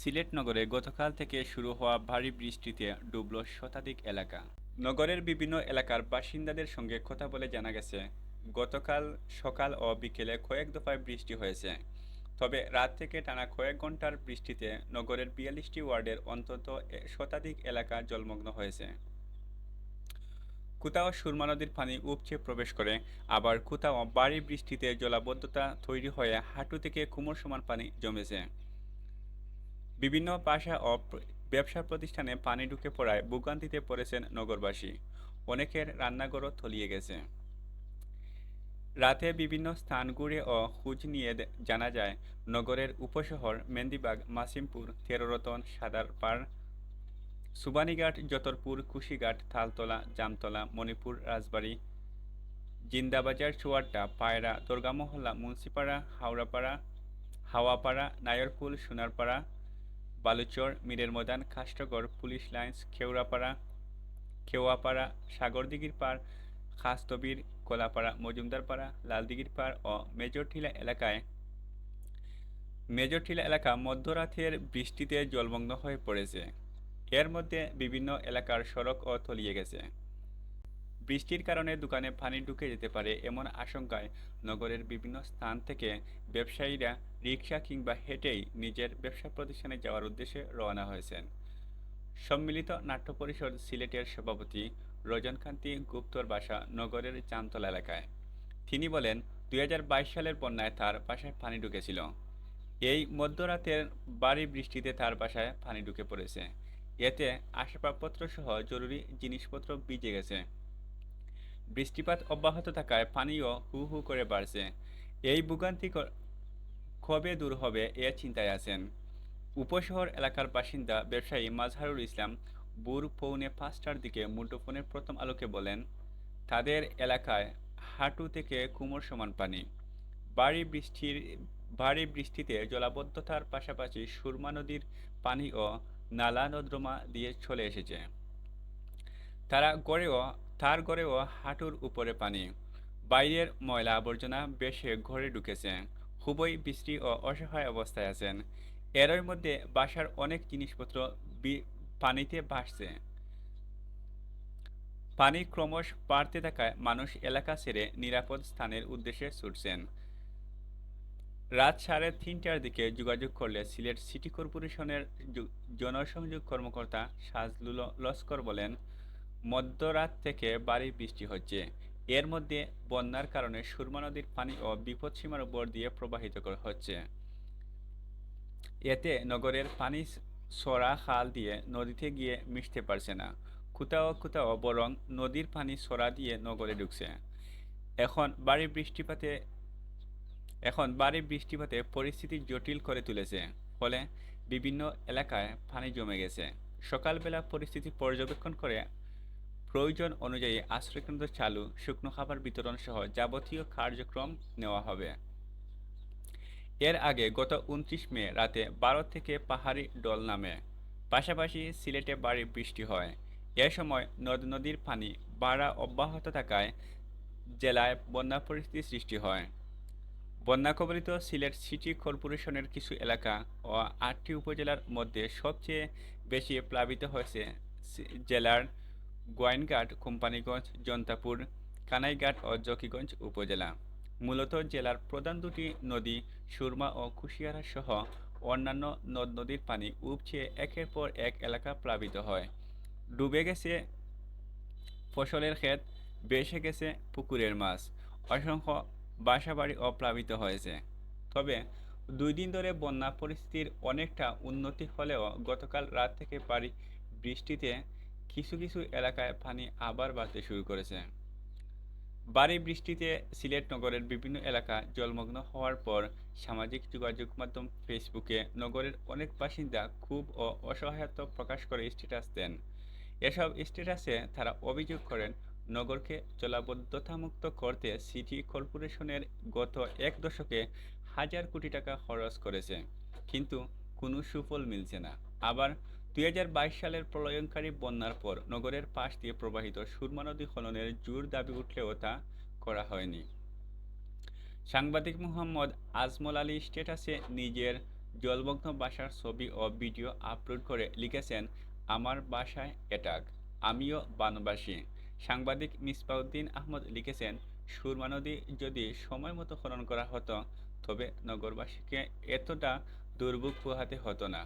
সিলেট নগরে গতকাল থেকে শুরু হওয়া ভারী বৃষ্টিতে ডুবল শতাধিক এলাকা। নগরের বিভিন্ন এলাকার বাসিন্দাদের সঙ্গে কথা বলে জানা গেছে, গতকাল সকাল ও বিকেলে কয়েক দফায় বৃষ্টি হয়েছে। তবে রাত থেকে টানা কয়েক ঘণ্টার বৃষ্টিতে নগরের বিয়াল্লিশটি ওয়ার্ডের অন্তত শতাধিক এলাকা জলমগ্ন হয়েছে। কোথাও সুরমা নদীর পানি উপচে প্রবেশ করে, আবার কোথাও ভারী বৃষ্টিতে জলাবদ্ধতা তৈরি হয়ে হাঁটু থেকে কুমোর সমান পানি জমেছে। বিভিন্ন বাসা ও ব্যবসা প্রতিষ্ঠানে পানি ঢুকে পড়ায় ভোগান্তিতে পড়েছেন নগরবাসী। অনেকের রান্নাঘরও থলিয়ে গেছে। রাতে বিভিন্ন স্থান ঘুরে ও খোঁজ নিয়ে জানা যায়, নগরের উপশহর মেন্দিবাগ মাসিমপুর তেরোরতন সাদারপাড় সুবানীঘাট যতরপুর কুশিঘাট থালতলা জামতলা, মণিপুর, রাজবাড়ী, জিন্দাবাজার, চুয়াড্ডা, পায়রা, দুর্গামহল্লা, মুন্সিপাড়া, হাওড়াপাড়া, হাওয়াপাড়া নায়রপুল সোনারপাড়া বালুচর, মীরের ময়দান কাষ্টগড় পুলিশ লাইন্স খেউরাপাড়া খেওয়াপাড়া, সাগরদিঘির পাড়, খাস্তবির, কোলাপাড়া, মজুমদারপাড়া, লালদিঘির পাড় ও মেজরটিলা এলাকায়। মেজরটিলা এলাকা মধ্যরাতের বৃষ্টিতে জলমগ্ন হয়ে পড়েছে। এর মধ্যে বিভিন্ন এলাকার সড়ক ও তলিয়ে গেছে। বৃষ্টির কারণে দোকানে পানি ঢুকে যেতে পারে এমন আশঙ্কায় নগরের বিভিন্ন স্থান থেকে ব্যবসায়ীরা রিক্সা কিংবা হেঁটেই নিজের ব্যবসা প্রতিষ্ঠানে যাওয়ার উদ্দেশ্যে রওনা হয়েছেন। সম্মিলিত নাট্য পরিষদ সিলেটের সভাপতি রজনকান্তি গুপ্তর বাসা নগরের জামতলা এলাকায়। তিনি বলেন দু হাজার বাইশ সালের বন্যায় তার বাসায় পানি ঢুকেছিল। এই মধ্যরাতের বাড়ি বৃষ্টিতে তার বাসায় পানি ঢুকে পড়েছে। এতে আসবাবপত্র সহ জরুরি জিনিসপত্র ভিজে গেছে। বৃষ্টিপাত অব্যাহত থাকায় পানিও হু হু করে বাড়ছে। এই ভোগান্তি কবে দূর হবে এ চিন্তায় আছেন। উপশহর এলাকার বাসিন্দা ব্যবসায়ী মাজহারুল ইসলাম বুর পৌনে পাঁচটার দিকে মুঠোফোনের প্রথম আলোকে বলেন, তাদের এলাকায় হাঁটু থেকে কুমোর সমান পানি। বাড়ি বৃষ্টির, ভারী বৃষ্টিতে জলাবদ্ধতার পাশাপাশি সুরমা নদীর পানি ও নালা নর্দমা দিয়ে চলে এসেছে। তারা গড়েও, তার গড়েও হাঁটুর উপরে পানি। বাইরের ময়লা আবর্জনা বেশে ঘরে ঢুকেছে। খুবই বৃষ্টি ও অসহায় অবস্থায় আছেন। এরই মধ্যে বাসার অনেক জিনিসপত্র পানিতে ভাসছে। পানি ক্রমশ বাড়তে থাকায় মানুষ এলাকা ছেড়ে নিরাপদ স্থানের উদ্দেশ্যে ছুটছেন। রাত সাড়ে তিনটার দিকে যোগাযোগ করলে সিলেট সিটি কর্পোরেশনের জনসংযোগ কর্মকর্তা সাজলুল লস্কর বলেন মধ্যরাত থেকে ভারী বৃষ্টি হচ্ছে। এর মধ্যে বন্যার কারণে সুরমা নদীর পানি ও বিপদসীমার উপর দিয়ে প্রবাহিত হচ্ছে। এতে নগরের পানি সরা খাল দিয়ে নদীতে গিয়ে মিশতে পারছে না। কোথাও কোথাও বরং নদীর পানি সরা দিয়ে নগরে ঢুকছে। এখন ভারী বৃষ্টিপাতে, এখন ভারী বৃষ্টিপাতে পরিস্থিতি জটিল করে তুলেছে। ফলে বিভিন্ন এলাকায় পানি জমে গেছে। সকালবেলা পরিস্থিতি পর্যবেক্ষণ করে প্রয়োজন অনুযায়ী আশ্রয়কেন্দ্র চালু, শুকনো খাবার বিতরণ সহ যাবতীয় কার্যক্রম নেওয়া হবে। এর আগে গত উনত্রিশ মে রাতে বারো থেকে পাহাড়ি ডল নামে, পাশাপাশি সিলেটে বাড়ি বৃষ্টি হয়। এ সময় নদ নদীর পানি বাড়া অব্যাহত থাকায় জেলায় বন্যা পরিস্থিতি সৃষ্টি হয়। বন্যা কবলিত সিলেট সিটি কর্পোরেশনের কিছু এলাকা ও আটটি উপজেলার মধ্যে সবচেয়ে বেশি প্লাবিত হয়েছে জেলার গোয়াইনঘাট, কোম্পানিগঞ্জ, জন্তাপুর, কানাইঘাট ও জকিগঞ্জ উপজেলা। মূলত জেলার প্রধান দুটি নদী সুরমা ও কুশিয়ারা সহ অন্যান্য নদ নদীর পানি উপচে একের পর এক এলাকা প্লাবিত হয়। ডুবে গেছে ফসলের ক্ষেত, বেসে গেছে পুকুরের মাছ, অসংখ্য বাসাবাড়ি অপ্লাবিত হয়েছে। তবে দুই দিন ধরে বন্যা পরিস্থিতির অনেকটা উন্নতি হলেও গতকাল রাত থেকে ভারী বৃষ্টিতে কিছু কিছু এলাকায় পানি আবার বাড়তে শুরু করেছে। ভারী বৃষ্টিতে সিলেট নগরের বিভিন্ন এলাকা জলমগ্ন হওয়ার পর সামাজিক যোগাযোগ মাধ্যম ফেসবুকে নগরের অনেক বাসিন্দা খুব ও অসহায়ত্ব প্রকাশ করে স্ট্যাটাস দেন। এসব স্ট্যাটাসে তারা অভিযোগ করেন, নগরকে জলাবদ্ধতামুক্ত করতে সিটি কর্পোরেশনের গত এক দশকে হাজার কোটি টাকা খরচ করেছে, কিন্তু কোনো সুফল মিলছে না। আবার দুই হাজার বাইশ সালের প্রলয়ঙ্কারী বন্যার পর নগরের পাশ দিয়ে প্রবাহিত সুরমা নদী খননের জোর দাবি উঠলেও তা করা হয়নি। সাংবাদিক মোহাম্মদ আজমল আলী স্ট্যাটাসে নিজের জলমগ্ন বাসার ছবি ও ভিডিও আপলোড করে লিখেছেন, আমার বাসায় অ্যাটাক আমিও বানবাসী। সাংবাদিক মিসবাউদ্দিন আহমদ লিখেছেন, সুরমা নদী যদি সময় মতো খনন করা হতো, তবে নগরবাসীকে এতটা দুর্ভোগ পোহাতে হতো না।